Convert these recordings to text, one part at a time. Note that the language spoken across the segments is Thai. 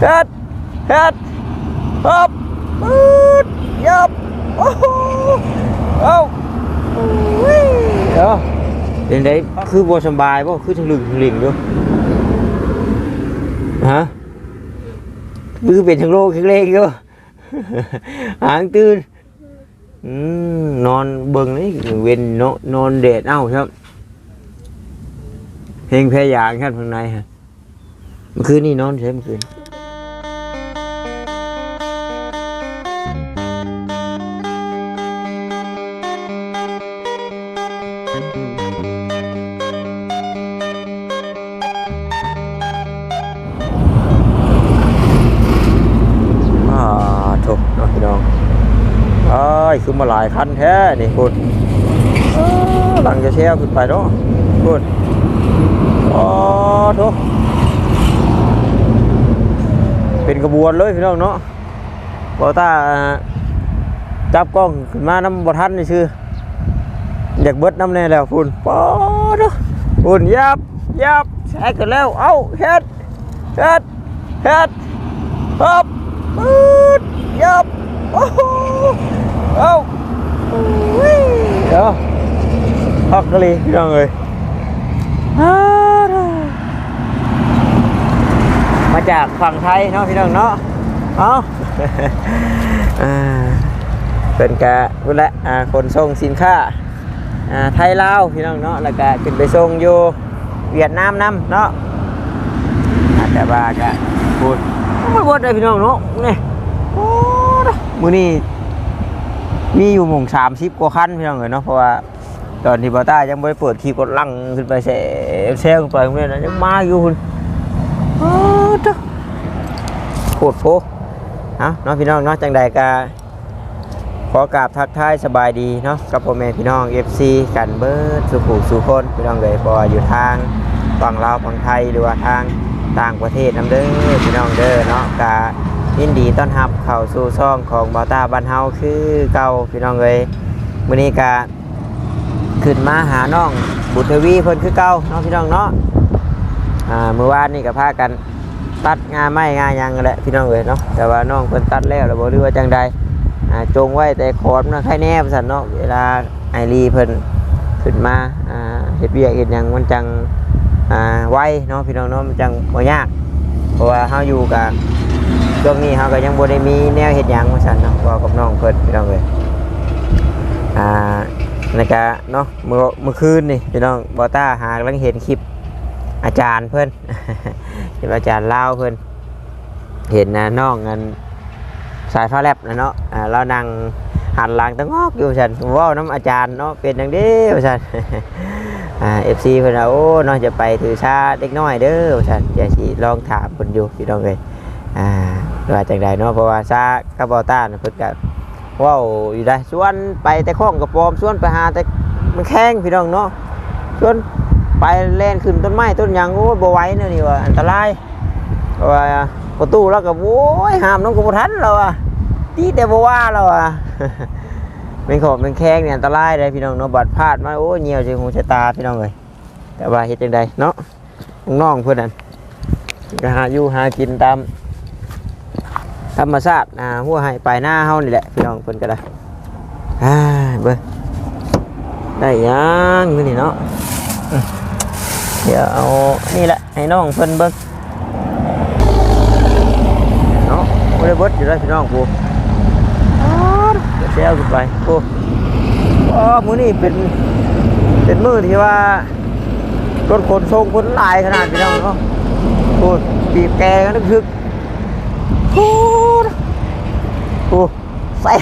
เฮ็ดเฮ็ดฮึบปืดยับโอ้โหเอาอุ้ยเอ้าเป็นได้คือบ่สบายบ่คือทะลึงทะลิงอยู่ฮะคือเป็นทั้งโลกทั้งเลงอยู่หางตื่นอืมนอนเบิ่งนี่เว้นเนนอนแดดเอ้าครับเพลงแพ้ยางครับข้างในฮะเมื่อคืนนี่นอนใช่เมื่อคืน คือมาหลายคันแท้นี่คุณอ้าหลังจะแช่ขึ้นไปเนาะคุณอ๋อถูกเป็นกระบวนเลยพี่น้องเนาะบอต้าจับกล้องขึ้นมาน้ำบทันนี่ชื่ออยากเบิดน้ำแน่แล้วคุณปอดคุณยับยับแช่กันแล้ว เอ้าเฮ็ดเฮ็ดเฮ็ดฮึบปืดยับโอ้โห เอาอุ้ยเดี๋ยวพักกะลีพี่น้องเลยมาจากฝั่งไทยเนาะพี่น้องเนาะเอาอ่าเป็นกะพุ่นและคนส่งสินค้าไทยลาวพี่น้องเนาะแล้วก็ขึ้นไปส่งอยู่เวียดนามนํเนาะแต่ว่ากะพูดไม่บดเลยพี่น้องเนาะนี่โอ้ดมือนี่ มีอยู่หม่งสามสิบกว่าคันพี่น้องเลยเนาะเพราะว่าตอนที่บอต้ายังไม่เปิดคีย์กดลังขึ้นไปเซเซลขึ้นไปตรงนี้นะยังมาอยู่คุณโอ้ดโคตรโฟเอาเนาะพี่น้องเนาะจังใดกาขอกราบทักทายสบายดีเนาะกับพ่อแม่พี่น้อง FC กันเบิร์ดสุขุสุคนพี่น้องเลยเพออยู่ทางฝั่งลาวฝั่งไทยหรือว่าทางต่างประเทศนำเด้อพี่น้องเด้อเนาะกะ ยินดีต้อนรับเข้าสู่ช่องของบอต้าบ้านเฮาคือเก่าพี่น้องเลยมื้อนี้กะขึ้นมาหาน้องบุตรวีเพิ่นคือเก่าเนาะพี่น้องเนาะอ่าเมื่อวานนี่ก็พากันตัดงาไม้งาหยังกันแหละพี่น้องเอ้ยเนาะแต่ว่าน้องเพิ่นตัดแล้วแล้วบ่รู้ว่าจังใดอ่าจงไว้แต่ขอดนะใครแน่ซั่นเนาะเวลาไอรีเพิ่นขึ้นมาอ่าเฮ็ดเวียกเฮ็ดหยังมันจังอ่าไวเนาะพี่น้องเนาะมันจังบ่ยากเพราะว่าเฮาอยู่กับ ช่วงนี้เฮาก็ยังบ่ได้มีแนวเฮ็ดหยังว่าซั่นเนาะว่ากับน้องเพิ่นพี่น้องเอ้ยอ่าแล้วก็เนาะเมื่อเมื่อคืนนี่พี่น้องบ่ต้าหากำลังเห็นคลิปอาจารย์เพิ่อนเห็นอาจารย์เล่าเพิ่อนเห็นนะน้องเงินสายฟ้าแลบนะเนาะอ่าเรานั่งหันหลังตะงอกอยู่ซั่นว้าน้ำอาจารย์เนาะเป็นจังได๋ว่าซั่นอ่าเอฟซีเพิ่อนว่าโอ้น้องจะไปถือชาเด็กน้อยเด้อว่าซั่นอย่าสิลองถามเพิ่นอยู่พี่น้องเอ้ยอ่า ว่าจังไดเนาะเพราะว่าชากับบอต้านเพิ่นก็เว้าอยู่ได้ส่วนไปแต่ข้องกระปอมส่วนไปหาแต่มันแข้งพี่น้องเนาะส่วนไปแล่นขึ้นต้นไม้ต้นยังโอ้ยบ่ไหวเนาะนี่ว่าอันตรายเพราะว่าประตูแล้วก็โอ้ยห้ามน้องกบทันแล้วอะตีแต่บ่ว่าแล้วอะเป็นขอบเป็นแข้งเนี่ยอันตรายเลยพี่น้องเนาะบัดพลาดมาโอ้ยเหี่ยวใจหูชะตาพี่น้องเลยแต่ว่าเฮ็ดจังใดเนาะน้องเพื่อนนั่นก็หาอยู่หากินตาม ธรรมชาติอ่าหัวให้ปลายหน้าเฮานี่แหละพี่น้องเพิ่นก็ได้อ่าเบิ่งได้ยังมื้อนี้เนาะเดี๋ยวเอานี่แหละให้น้องเพิ่นเบิ่งเนาะบ่ได้เบิดอยู่แล้วพี่น้องผู้เซลขึ้นไปโอ้โอ้มือนี่เป็นเป็นมือที่ว่ารถขนส่งคนหลายขนาดพี่น้องเนาะโอ้ยบีบแกกันนึกถึก โอ้ยโอ้ใส่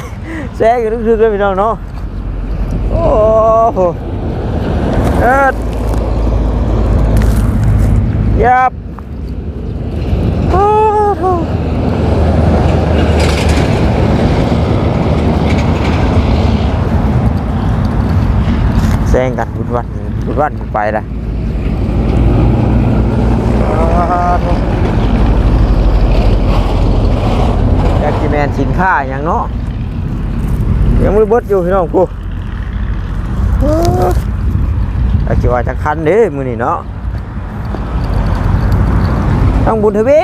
แซงกันนึกถึกเลยพี่น้องเนาะโอ้โหเอ็ดยับโอ้โหแซงกันบุญวันบุญวันไปละ อยากกินแมนสินค้าอย่างเนาะยังไม่เบิดอยู่พี่น้องกูอาจจะว่าจะคันเด้มือนี่เนาะต้องบุญทวี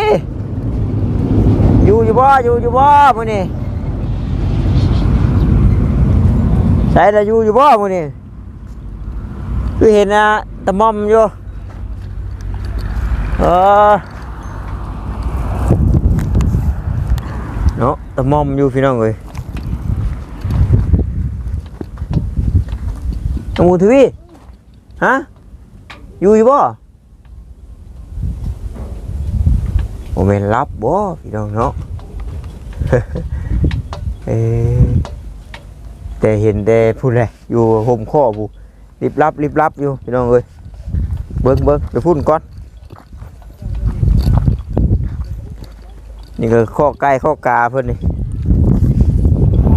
อยู่อยู่บ่อยู่อยู่บ่มือนี้ใส่ละอยู่อยู่บ่มือนี้คือเห็นนะตะมอมอยู่เออ เนาะตะมอมอยู่พี่น้องเอ้ยตะมูทวีฮะอยู่อยู่บ่โอเมนรับบ่พี่น้องเนาะเออแต่เห็นแต่พูดเลยอยู่ห่มข้อผู้รีบรับรีบรับอยู่พี่น้องเอ้ยเบิ้งเบิ้งไปพูดก่อน นี่ก็ข้อไก่ข้อกาเพิ่นนี่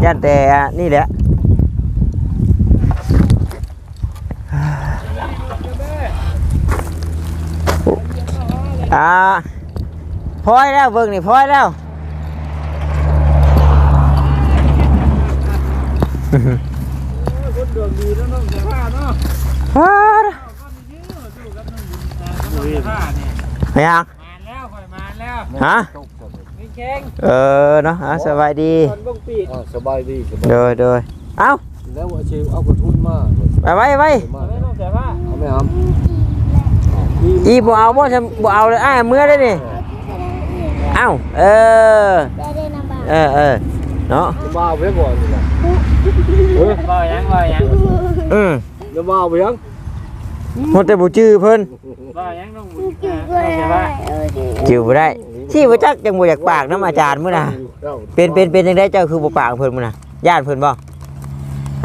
ย่านแต่นี่แหละอ่าพอยแล้วเบิ่งนี่พอยแล้วคนดวงดีแล้วน้องเสียผ้าเนาะว้าดก็มียื้ออยู่กับน้องน้องเสียผ้านี่ไม่ยังมาแล้วค่อยมาแล้วฮะมี แข้งเออเนาะอะสบายดี ตอนบ้งปีกอ่าสบายดีสบายเดยเดยเอ้าแล้วว่าเชฟเอากระทุนมาไปไว้ไว้มาไม่น้องเสียผ้าเอาไหม่ครับอีบ่เอาบ่จะบ่เอาเลยอ้ายเมื่อได้นี่เอ้าเออได้ได้นำบ่าเออเออเนาะจะมาเอาไปก่อนนี่นะเออบ่ยังบ่ยังอืมจะมาเอาไปยังหมดแต่บ่จื้อเพิ่นบ่ยังน้องจืดน้ก็องเสียผ้าได้เออดีจื้อบ่ได้ ที่บ่จักจังบ่อยากปากน้ำอาจารย์มื้อน่ะเป็นเป็นเป็นจังได๋เจ้าคือบ่ปากเพิ่นมื้อน่ะญาติเพิ่นบ่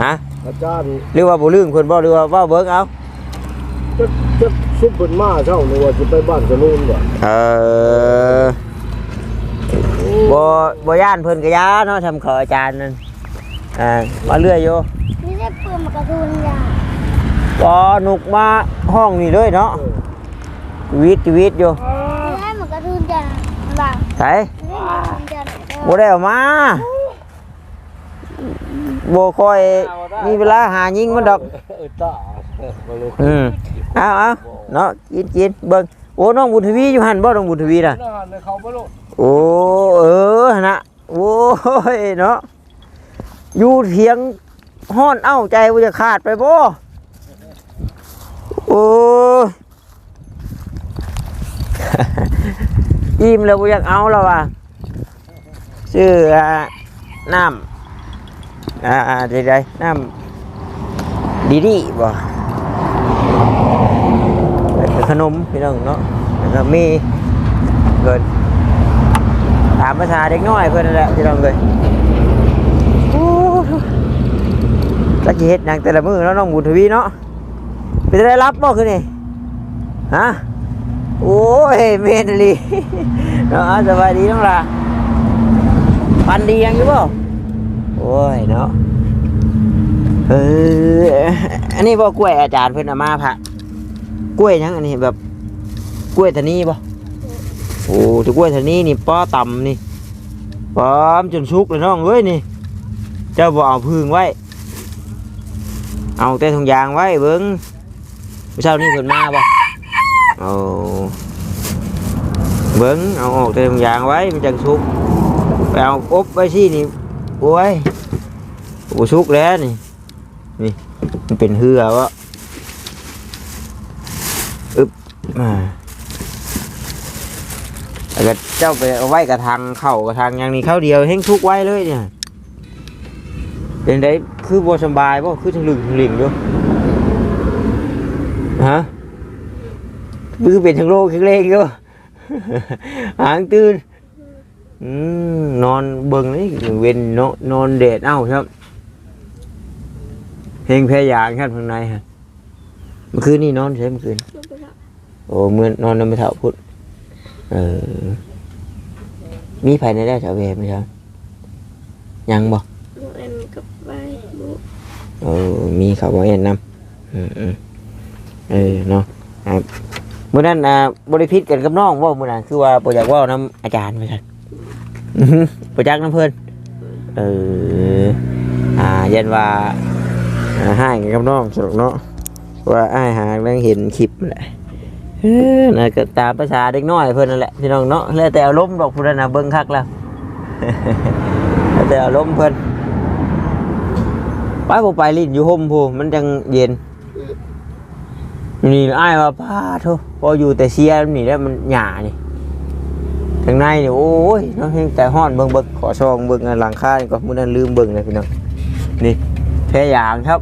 ฮะอาจารย์หรือว่าบ่ลืมเพิ่นบ่หรือว่าเว้าเบิ่งเอาจะจะซุปเป็นมาเช่าหรือว่าจะไปบ้านกระนูนก่อนเออบ่บ่ย่านเพิ่นก็ย่าเนาะทำขออาจารย์นั่นอ่ามาเรื่อยอยู่นี่ได้ปืนมากระทุนยาปอหนุกมาห้องนี่เลยเนาะชีวิตชีวิตอยู่ ได้มากระทุนยาบ่า ไสได้มากระทุนบ่ได้ออกมาบ่ค่อยมีเวลาหายิงมันดอกอืมเอาเอาเนาะกินกินเบิ่งโอ้น้องบุญทวีอยู่หันบ่น้องบุญทวีน่ะโอ้เออนะโอ้ยเนาะอยู่เถียงฮ้อนเอ้าใจบ่าจะขาดไปบ่โอ้ อิ่มแล้วบ่อยากเอาแล้วว่ะชื่อน้ำอ่าอ่าใดๆน้ำดีดีบ่ขนมพี่น้องเนาะแล้วก็มีเกินตามภาษาเด็กน้อยเพิ่นนั่นแหละพี่น้องเลยโอ้จักสิเฮ็ดหยังแต่ละมือเนาะน้องบุญทวีเนาะเป็นได้รับบ่คือนี่ฮะ โอ้ยเมนอีหลีเนาะสบายดีน้องล่ะปันดียังอยู่บ่โอ้ยเนาะเอออันนี้บ่กล้วยอาจารย์เพิ่นเอามาพะกล้วยยังอันนี้แบบกล้วยทะนีบ่โอ้แต่กล้วยทะนีนี่ป้อต่ำนี่ป้อมจนสุกเลยน้องเอ้ยนี่เจ้าบ่เอาพึ่งไว้ เอาแต่ถุงยางไว้เบิ่งเช้านี้เพิ่นมาบ่ เอาเบิ้งเอาออกแต่ถุงยางไว้มันจังสุกไปเอาอบไว้ที่นี่โอ้ยโอ้สุกแล้วนี่นี่มันเป็นเหือวะอึบมาแล้วเจ้าไปเอาไว้กระทางเข่ากระทางอย่างนี้เข้าเดียวเฮงทุกไว้เลยเนี่ยเป็นได้คือบ่สบายบ่คือทะลึงทะลึงด้วยฮะ มือเป็นทั้งโลกทั้งเลงอยู่หางตื่นอืมนอนเบิ่งนี่เว้นเนาะนอนเดดเอ้าครับเพลงแพ้ยางครับข้างในฮะเมื่อคืนนี่นอนใช่เมื่อคืนโอ้เมื่อนอนนอนไม่เท่าพุทธเออ มีภายในได้แถวเวรไหมครับยังบ่บุเอ็นกับใบบุเออมีเขาบอกเอ็นนำอืมอืมเออเนาะอะ มื่อนั้นอ่าบริพิษกันกับน้องเว่ามื่อนั้นคือว่าโปรจักเว่าน้ำอาจารย์ไปกันโปรจักน้ำเพิ่นเอออ่ายันว่าอ่าให้กันกับน้องสนุกเนาะว่าอ้ายหาดังเห็นคลิปนั่นแหละเออน่ะก็ตามภาษาเด็กน้อยเพิ่นนั่นแหละพี่น้องเนาะแล้วแต่อารมณ์ดอกพุ่นนน่ะเบิ่งคักแล้ว แล้วแต่อารมณ์เพิ่นไปบ่ไปลิ้นอยู่ห่มพูมันจังเย็น นี่อ้ายว่าป้าโทพออยู่แต่เชียร์นี่แล้วมันหยานี่ทางในนี่โอ้ยเนาะเฮงแต่ฮ้อนเบิ่งเบิ่งขอซองเบิ่งอันหลังคานี่ก็มื้อนั้นลืมเบิ่งเลยพี่น้องนี่แพ้ยางครับ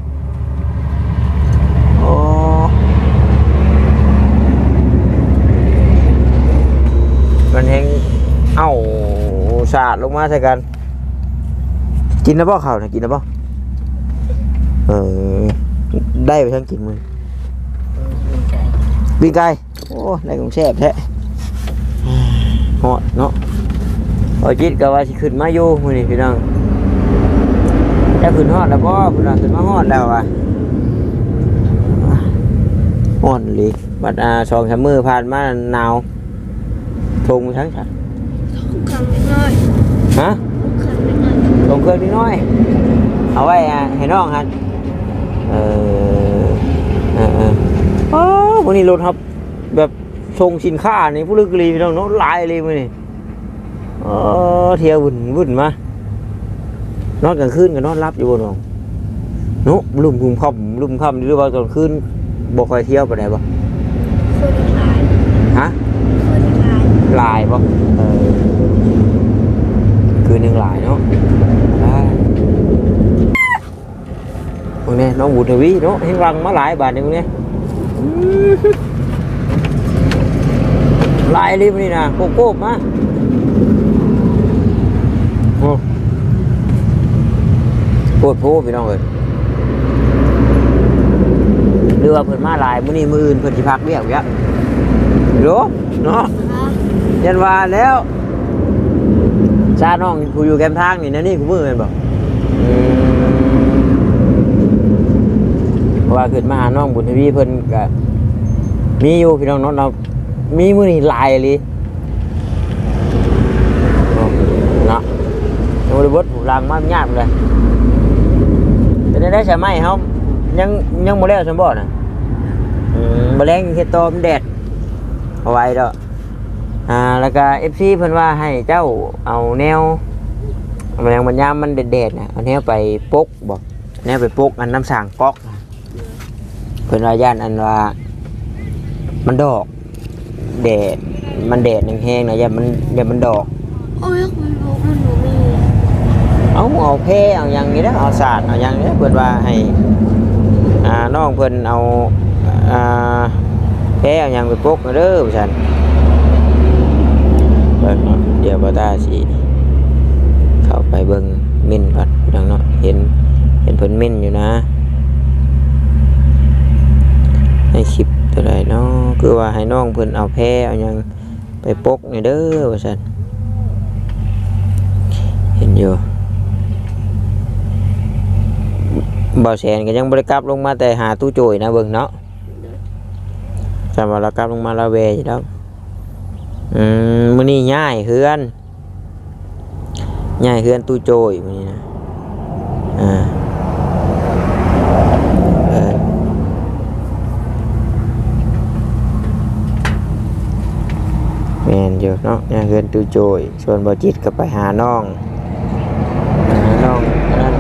โอ้มันแหงเอ้าสาดลงมาใส่กัน กินแล้วบ่เขานะกินแล้วบ่เออได้ไปทั้งกินมือ ปีกไก่โอ้ได้ของแซ่บแท้ฮอดเนาะพอจิตก็ว่าสิขึ้นมาอยู่มื้อนี้พี่น้องจะขึ้นฮอดแล้วบ่พุ่นน่ะขึ้นมาฮอดแล้วอะอ่อนเลยบัดอาสองสามมือผ่านมาหนาวทงทั้งฉันคำนิดหน่อยฮะคำนิดหน่อยทงเครื่องนิดน้อยเอาไว้อะให้น้องฮันเออเออเออ อ้าววันนี้รถครับ แบบทรงสินค้านี่ผู้ลึกลีพี่น้องเนาะหลายเลยมื้อนี่เออเที่ยววุ่นวุ่นมานอนกลางคืนก็นอนรับอยู่บนห้องเนาะลุ่มคุมค่ำลุ่มค่ำหรือว่าตอนคืนบ่ค่อยเที่ยวไปไหนบ่คนขายฮะคนขายลายป่ะเออคือหนึ่งลายเนาะได้พวกนี้น้องบุตรวีเนาะเห็นรังมาหลายบาทนี่พวกนี้อื้อ ลายรีบนี่นะโกโก้มาโอ้โคตรโพพี่น้องเลยเรือว่าเพิ่นมาหลายมื้อนี้มื้ออื่นเพิ่นสิพักเรียกเยอะโยเนาะครับยันว่าแล้วชาน้องผู้อยู่แคมป์ทางนี่นะนี่ผู้มือเป็นบอก ว่าขึ้นมาหาน้องบุญทวีเพิ่นก็มีอยู่พี่น้องเนาะเรามีมือนี่หลายเลยเนาะยังบริบทผูกลางมากยากเลยจะได้ได้ใช่ไหมเขายังยังโมแล้วสมบูรณ์นะอืมแมลงเฮ็ดตมนแดดเอาไว้ดอกอ่าแล้วก็เอฟซีเพิ่นว่าให้เจ้าเอาแนวแมลงมันยามมันเด็ดๆนะเอาแนวไปปกบอกแนวไปปกอันน้ำสางก๊อกนะ เพิ่นว่าย่านอันว่า มันดอกแดดมันแดดแห้งๆนะอย่ามันอย่ามันดอก โอ้ยมันรู้มันหนูมีเอาเอาเพเอาอย่างนี้นะเอาสาดเอาอย่างนี้เพิ่นว่าให้อ่าน้องเพิ่นเอาอ่าเพเอาอย่างไปปกเด้อว่าซั่นเบิ่งเนาะเดี๋ยวบ่ตาสิเข้าไปเบิ่งมิ่นก่อนพี่น้องเนาะเห็นเห็นเพิ่นมิ่นอยู่นะ ให้ คลิปตัวใดเนาะคือว่าให้น้องเพิ่นเอาแพเอายังไปปกนี่เด้อว่าซั่นเห็นอยู่บ่แสนก็ยังบริกลับลงมาแต่หาตู้โจยนะเบิ่งเนาะจำว่าเรากลับลงมาละเวอยู่แล้วอืมมื้อนี้ย้ายเฮือนย้ายเฮือนตู้โจยมื้อนี้นะอ่าเออแม่ นอยู่เนาะย้ายเฮือนตู้โจยส่วนบ่จิตก็ไปหาน้องหาน้องอันนั้น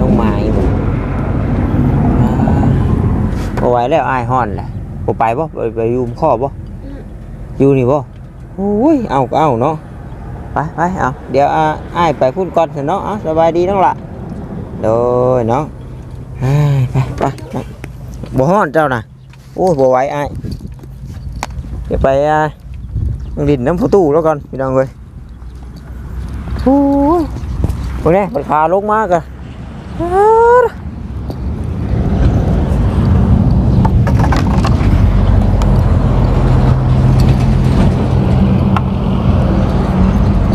น้องไม้บ่อ่าบ่ไหวแล้วอายฮ้อนแหละบ่ไปบ่ไปไปอยู่ข้อบ่อยู่นี่บ่โอ้ยเอาก็เอาเนาะไปไปเอาเดี๋ยวอ่าอ้ายไปพูดก่อนเถอะเนาะเอาสบายดีน้องละโดยเนาะอ้ายไปไปไปบ่ฮ้อนเจ้าน่ะโอ้ยบ่ไหวอ้ายเดี๋ยวไปอ่า ดินน้ำผู้ตู้แล้วก่อนพี่น้องเอ้ยโอ้ยพวกนี้มันขาลงมากอะ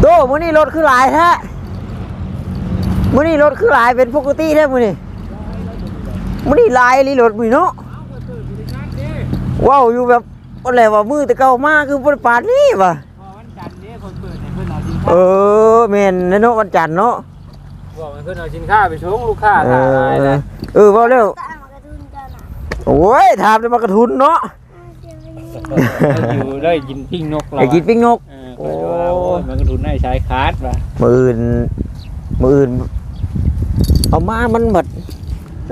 โตมื้อนี้รถคือหลายแท้มื้อนี้รถคือหลายเป็นปกติแท้มื้อนี้มื้อนี้หลายอีหลีรถมื้อนี้เนาะว้าวอยู่แบบ อะไรว่ามือแต่เก่ามาคือบ่ได้ปานนี้ว่ะพอวันจันทร์นี้คนเปิดให้เพิ่นเอาสินเอค้าอแม่นแน่เนาะวันจันทร์เนาะบอกให้เพิ่นเอาสินค้าไปส่งลูกค้าเอถ่ายอเลยเออเว้าแล้วตามากระทุนกันอะโอ้ยถามได้มากระทุนเนาะเดี๋ยวไปนี่อยู่ได้กินปิ้งนกเราไอ้กินปิ้งนก เออโอ้มันก็ทุนให้ใช้คาร์ดว่ะมืออื่นมืออื่น เอามามันหมด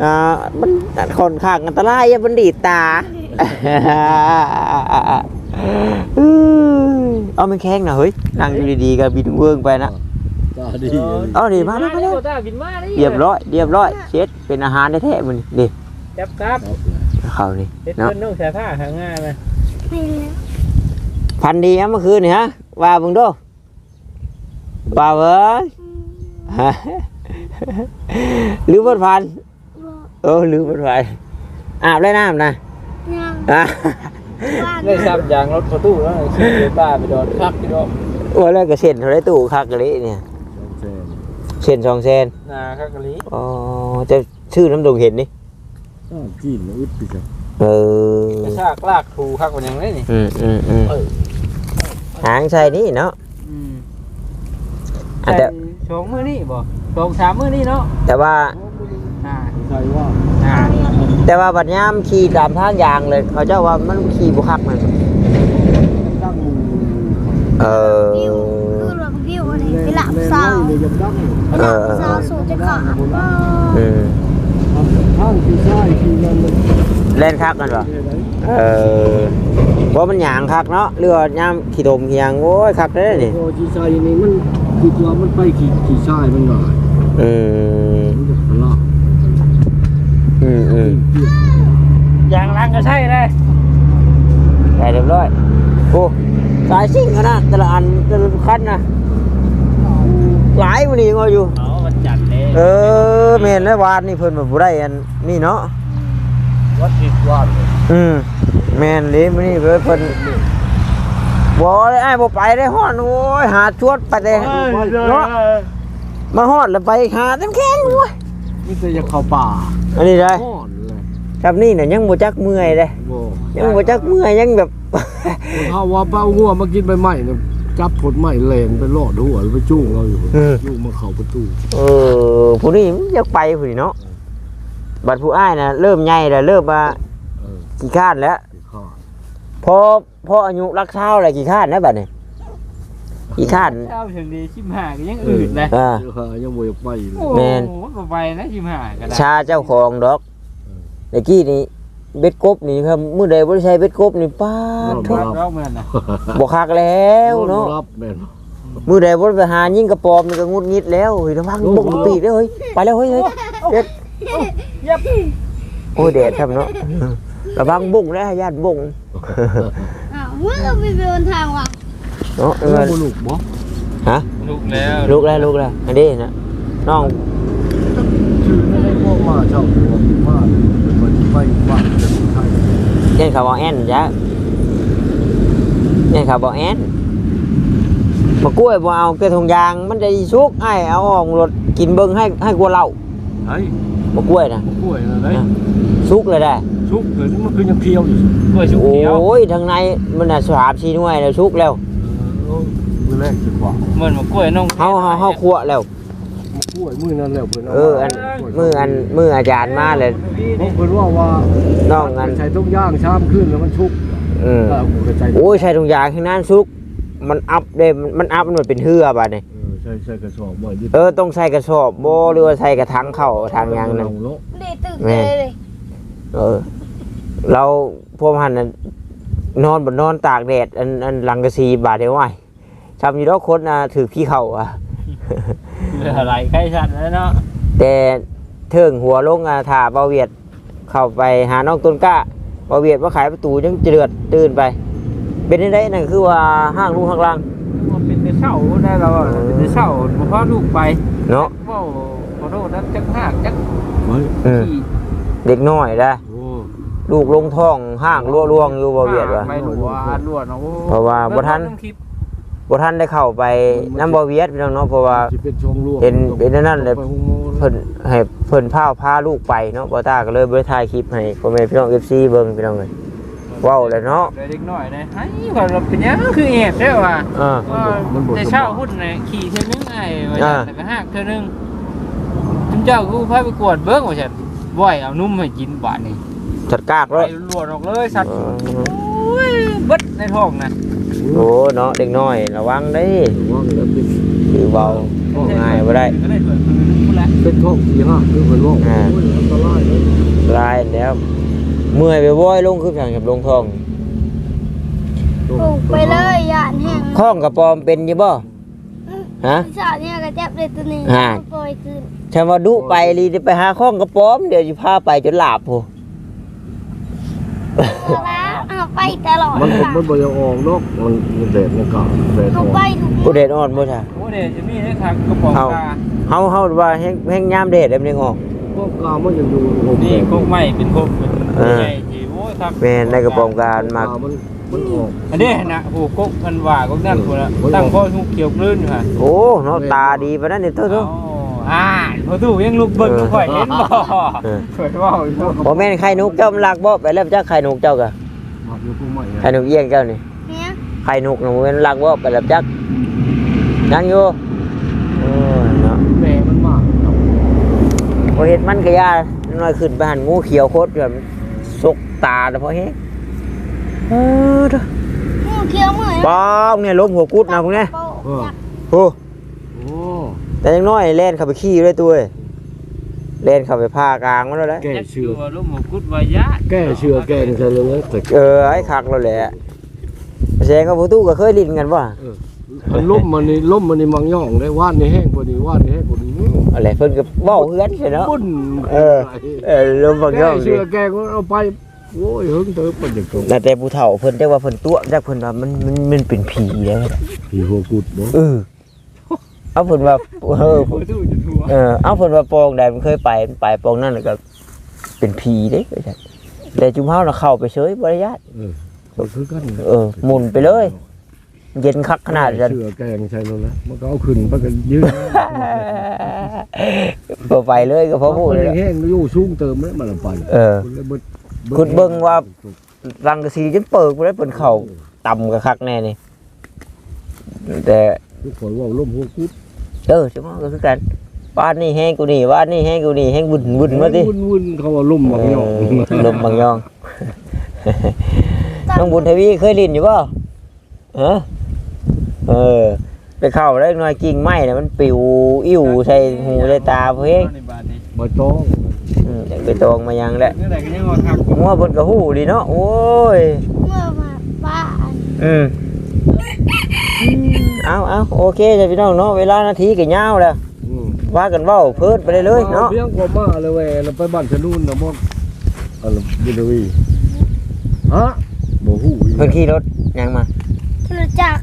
อ่ามันค่อนข้างอันตรายอะมันดีดตาอื้อ เอามันแข้งนะเฮ้ยนั่งอยู่ดีๆก็บินเวิ้งไปนะตาดีเอาดิมาแล้วมาแล้วตาบินมาดิเรียบร้อยเรียบร้อยเช็ดเป็นอาหารแท้ๆมันดิจับครับเขานี่เฮ็ดเนาะเพิ่นต้องใช้ผ้าหาง่ายมาไม่แล้วพันดีอะเมื่อคืนนี่ฮะว่าเบิ่งดูว่าเว้ยฮะหรือบ่พันบอกเออหรือบ่พันอาบได้น้ำนะยัง อะบ้านได้ซับยางรถประตูแล้วขี่รถบ้าไปโดนคักพี่น้องว่าแล้วก็เส้นเท่าไรตู้คักกะลิเนี่ยแซนเส้นสองเส้นนาคักกะลีอ๋อจะชื่อน้ำดงเห็นนี่อ้าวจีนอึดไปจ้ะเออกระชากลากถูคักกว่ายังไงนี่อืมอืมอืมหางใช่นี่เนาะอืมอาจจะสองมื้อนี่บ่สองสามมื้อนี่เนาะแต่ว่าอ่าใช่ว่าอ่า แต่ว่าบัดยามขี่ตามทางยางเลย เขาเจ้าว่ามันขี่บุคักมันดังเออวิวคือแบบวิวอะไรไปหลับแรงสาวเลยยังดังไปหลับสาวสูงจะขาดบ้าอืมทางที่ซ้ายที่นั่นเลยเล่นคักกันปะเออเพราะมันหยางคักเนาะเรือยามขี่ตมเฮียงโอ้ยคักได้อนี่พอที่ซ้ายนี่มันคิดว่ามันไปขี่ขี่ซ้ายมันหน่อยอืม มันจะทะเลาะ อืมอืมยางล้างก็ใช่เลยได้เรียบร้อยโอ้สายซิ่งอะนะแต่ละอันแต่ละคันนะหลายมันนี่งออยู่เอาวันจันทร์เลยเออเมนและวานนี่เพิ่นมาบ่ได้อันนี่เนาะวัดอีกวัดอืมแมนเลยมื้อนี้เพิ่นเพิ่นบ่ได้อ้ายบ่ไปได้ฮอดโอ้ยหาชวดไปได้เนาะมาฮอดแล้วไปหาเต็มแข้งโอ้ยนี่จะอยากเข้าป่าอันนี้ได้ห้อนเลย ครับนี่น่ะยังบ่จักเมื่อยเด้โอ้ยังบ่จักเมื่อยยังแบบ ถ้าว่าเป้าหัวมากินใบไม้เนี่ยจับผลไม้แหลนไปลอดหัวไปจุ้งเราอยู่อืมจุ้งมาเข้าประตูเออผู้นี้มันอยากไปผู้นี้เนาะบัดผู้อ้ายน่ะเริ่มใหญ่แล้วเริ่มมาเออกี่คร้านแล้วที่ข้าพอพออายุรักเช้าอะไรกี่คร้านนะบัดนี้กี่คร้านเช้าถึงดีชิมหาก็ยังอืดเลยอ่า เดี๋ยวหายังบ่อยากไปเลย โอ้แม่นโหก็ไปนะชิมหาก็ได้ชาเจ้าของดอก เมื่อกี้นี่เบ็ดกบนี่ครับมื้อใดบ่ได้ใช้เบ็ดกบนี่ป้าดทุทุกกรอบเหมือนน่ะบ่คักแล้วเนาะรับแม่นมื้อใดบ่ได้ไปหายิงกระปอมนี่ก็งุดงิดแล้วเฮ้ยระวังบกปีกเด้อเฮ้ยไปแล้วเฮ้ยเฮ้ยเด็ดยับโอ้ยแดดครับเนาะระวังบุ้งนะญาติบุ้งอ้าวเมื่อเราไปเดินทางว่ะเนาะเออบ่ลูกบ่ฮะลุกแล้ว ลูกแล้วลูกแล้วอันนี้นะน้อง ชื่อไม่ได้พวกมาเช่าตัวมาเป็นวันที่ไปบ้านจะไทย เล่นข่าวบอแอนจ้ะเล่นข่าวบอแอนมากล้วยบ่เอาเกลือทงยางมันจะสุกไอ้เอาออกรถกินเบิ่งให้ให้กลัวเหล้าไอ้มากล้วยนะกล้วยอะไรสุกเลยได้ชุกเกิดมันคือยังเคี้ยวอยู่กล้วยชุบโอเขียว้ยทางในมันน่ะสามสี่หน่วยแล้วสุกแล้วเออมือแรกสิขวาเหมือนมากล้วยน้องเฮาเฮาเฮาคั่วแล้วกล้วยมือนั่นแล้วเพิ่นเอออัน มืออันมืออาจารย์มาเลยเพิ่นว่าว่าน้องอันใช้ต้มย่างชามขึ้นแล้วมันชุกอืมเออผมก็ใช้โอ้ยใส่ถุงยางข้างนั้นสุก มันอัพเด้มันมันอัพมันเป็นเหือบาดนี่เออใช้ใช้กระสอบบ่อยดิเออต้องใส่กระสอบบ่หรือว่าใส่กระถังเข้าทางยางนั่นเนาะเด็ตื่นเลยเลยเออ เราพวกมันน่ะนอนบนนอนตากแดดอันอันหลังกระซีบาดเดียวไหวทำอยู่ดอกคนน่ะถือพี่เขาอะเหลืออะไรใกล้ชัดแล้วเนาะแต่ เทิงหัวลงอะถ่าเบาเวียดเข้าไปหาน้องต้นกล้าเบาเวียดว่าขายประตูยังเจือดตื่นไป เป็นได้นั่นคือว่าห้างลูกห้างล่างมันเป็นแต่เช้าได้เราอะเป็นแต่เช้าบ่พาลูกไปเนาะเว้าขอโทษนะจักหากจักเฮ้ยอืมขี่เด็กน้อยได้โอ้ลูกลงท้องห้างรั่วล่วงอยู่เบาเวียดว่ะไปหลวดหลวดเนาะโอ้เพราะว่าบ่ทันเบิ่งคลิป บ่ท่านได้เข้าไปน้ำเบาเวียดพี่น้องเนาะเพราะว่าสิเป็นช่วงลวกเห็นเป็นอันนั้นเลยไปหุ้มโม่เพิ่นให้เพิ่นพาพาลูกไปเนาะบ่ตาก็เลยบ่ได้ถ่ายคลิปให้พ่อแม่พี่น้อง FC เบิ่งพี่น้องเอ้ยเว้าเลยเนาะเด็กน้อยนะไอ้ว่าเราเป็นหยังคือแอบได้ว่ะเออว่าแต่เช้าพุ่นน่ะขี่เทื่อนึงไอ้ว่าอ่าแต่ก็หากเทื่อนึงจุมเจ้ากูพาไปกวดเบิ่งว่าซั่นบ่อยเอานุ่มให้กินบาดนี้จัดกากไปเลยหลวดออกเลยสัตว์เออโอ้ยเบิดในท้องน่ะ โโอ้เนาะเด็กน้อยระวังได้ว่างแล้วเป็นคือเบาก็ง่ายบ่ได้ก็ได้เปิดมือพูดแล้วเป็นท้องสี่ห้าคือเป็นโรคอ่าโอ้ยอันตรายเลยลายแล้วเมื่อยไปว่อยลงคืออย่างกับลงท้องปลูกไปเลยหยาดแห้งท้องกระปอมเป็นอยู่บ่ฮะ สาวเนี่ยก็จับเลยตัวนี้อ่า ปล่อยคืนถ้ามาดุไปลีได้ไปหาข้องกระปอมเดี๋ยวจะพาไปจนหลับโหเอาแล้วเอา ไปตลอดมันค่ะมันบ่อยากออกนอกมันมันแดดในกาแดดอเอาอกไปทุกกูเด็ดอ่อนบ่ใช่โอ้เดี๋ยวจะมีให้ทางกระป๋องเอาตาเฮาเฮาว่าแห้งแห้งยามเด็ดได้มันยังออกพวกกามันยังอยู่โอ้โหนี่กกไม้เป็นกกเป็นเออใหญ่จีโอ้ยครับแม่นในกระปอมการมากมันมันออกอันนี้นะโอ้กกมันว่ากกนั่นคนละเออตั้งพ่อทุกเขียวกลื่นอยู่ฮะโอ้เนาะตาดีปานนั้นนี่เท่าเอาอ่าพอตู้ยังลุกเบิ่งลูกข่อยเห็นบ่เออข่อยเว่าอยู่บ่แม่นไข่นกเจ้ามันลักบ่ไปแล้วจักไข่นกเจ้าก็มาอยู่พวกใหม่ไข่นกเอี้ยงเจ้านี่เนี่ยไข่นกน่ะบ่แม่นลักบ่ไปแล้วจักยังอยู่โอ้ยเนาะแม่มันมากครับพอเห็ดมันก็ยาน้อยขึ้นไปหันงูเขียวโคตรแบบสกตาแต่พอเฮ็ดเออเด้องูเขียวเหมือนป้องเนี่ยล้มหัวกุดนะคุณเนี่ยโป๊ะยักษ์โอ้โอ้แต่ยังน้อยเล่นเข้าไปขี้ด้วยตัวเอ้ย เล่นเข้าไปผ้ากลางมันแล้วแหละแก้จักเชื้อว่าลูกหมูกุดวายะแก้เชื้อแก้ใช่เลยนะแต่เออไอ้คักเราแหละแสดงว่าผู้ตู้ก็เคยลิ้นกันป่ะมันล่มมันนี่ล่มมันนี่มังย่องได้ว่านนี่แห้งพอดีว่านนี่แห้งพอดีอะไรเพิ่นก็เว้าเฮือนใช่เนาะปุ้นเออเออลมบางย่แก้องดิเชื้อแก้ก็เอาไปโอ้ยเฮิงเติบมันจะตรงแต่แต่ผู้เฒ่าเพิ่นจักว่าเพิ่นตัวจักเพิ่นว่ามันมันมันเป็นผีแล้วผีหัวกุดเนาะเออ เอาเพิ่นว่าเออพอตู้จะทัวเออเอาเพิ่นว่าปองใดมันเคยไปมันไปปองนั่นน่ะก็ เป็นผีเด้ว่าจังแต่จุมเฮาน่ะเข้าไปเฉยบ่ได้ญาติเออมันคือกันเออหมุนไปเลย เย็นคักขนาดนั้น เชื้อแกงใช่แล้วนะมันก็เอาขึ้นไปกันยืดบ่ไปเลยก็พอพูดเลยมันแห้งอยู่สูงเติมเลยมันละไปเออ คุณเลยเบิดคุณเบิ่งว่า รังกะสีจนเปิกบ่ได้เพิ่นเข้าต่ำก็คักแน่นี่ แต่ทุกคนว่าล่มหัวกุด เออจุมเฮาก็คือกันบ้านนี่แห้งกูนี่บ้านนี่แห้งกูนี่แห้งวุ่นวุ่นมาติวุ่นวุ่นเขาว่าล่มมังย่องเออลมบางยอง น้องบุญทวีเคยลินอยู่ป่ะฮะเออ ไปเข้าได้หน่อยกิ่งไม้เนี่ยมันปิวอิ่วใส่หูใส่ตาเพงในบ้านนี้มาต้องอืมไปตองมายังแหละเมื่อไหร่ก็ยังว่าครับมัวบนกระหูดีเนาะโอ้ย เมื่อมาบ้านอืม เอาเอาโอเคจ้ะพี่น้องเนาะเวลานาทีก็ยาวแล้วอืมว่ากันเว้าเพิ่นไปเลยๆเนาะเพียงกว่ามาเลยเว้ยแล้วไปบ้านชะนูนนะมดอะไรบินวีฮะบ่ฮู้อีกเพิ่นขี่รถยังมารู้จัก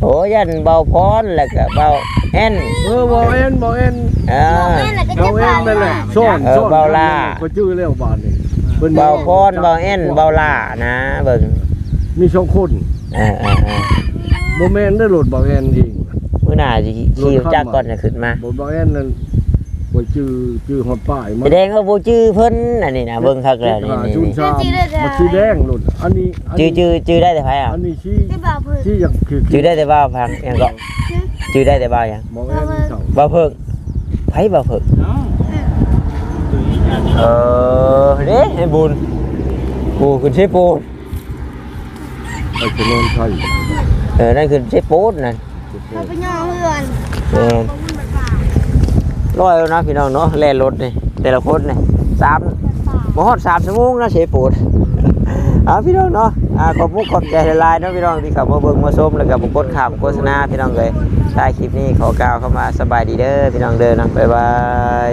โอ้ยันเบาพรแล้วก็เบาแอนเออบ่เอ็นบ่เอ็นอ่าแม่น่ะก็เราจะเอ็ไปนนั่นแหละซ่อนเออซ่อนเบาล่าก็ชื่อแล้วบ้านนี่เพิ่นเบาพรเบาแอนเบาล่านะเบิ่งมีสองคนอ่าอ่าอ่า บ่แม่นได้รถบ่เอ็นเองมื้อหน้าสิขี่รถจักรก่อนจะขึ้นมาบ่บ่เอ็นนั่นบ่ชื่อชื่อฮอดป้ายมาแสดงว่าบ่ชื่อเพิ่นอันนี้นะเบิ่งคักแล้วนี่นี่จุนนี่ชามมันสีแดงรถอันนี้อันชื่อนี้ชื่อชื่อได้แต่ไผอะอันนี้ชี้ที่บ่าวเพื่อนชี้อย่างคือชื่อได้แต่บ่าวพังยังก็ชื่อได้แต่บ่าวหยังบ่เอ็นเจ้าบ่าวเพิ่งไผบ่าวเพิ่งเนาะตุ้ยอันเออเด้ให้บุญกูขึ้นใช้ปูนไอ้ชะนนไทย เออนั่นขึ้นใช้ปูนนั่นเราไปย่อเพื่อนแม่นร้อยแล้วนะพี่น้องเนาะแล่นรถนี่แต่ละคนนี่สามบ่ฮอด3ชั่วโมงนะใช้ปูนอ่าพี่น้องเนาะอ่าขอบมุกขอบใจหลายๆเนาะพี่น้องที่เข้ามาเบิ่งมาชมแล้วก็บ่กดข้ามโฆษณาพี่น้องเลยท้ายคลิปนี้ขอกล่าวเข้ามาสบายดีเด้อพี่น้องเด้อนะบ๊ายบาย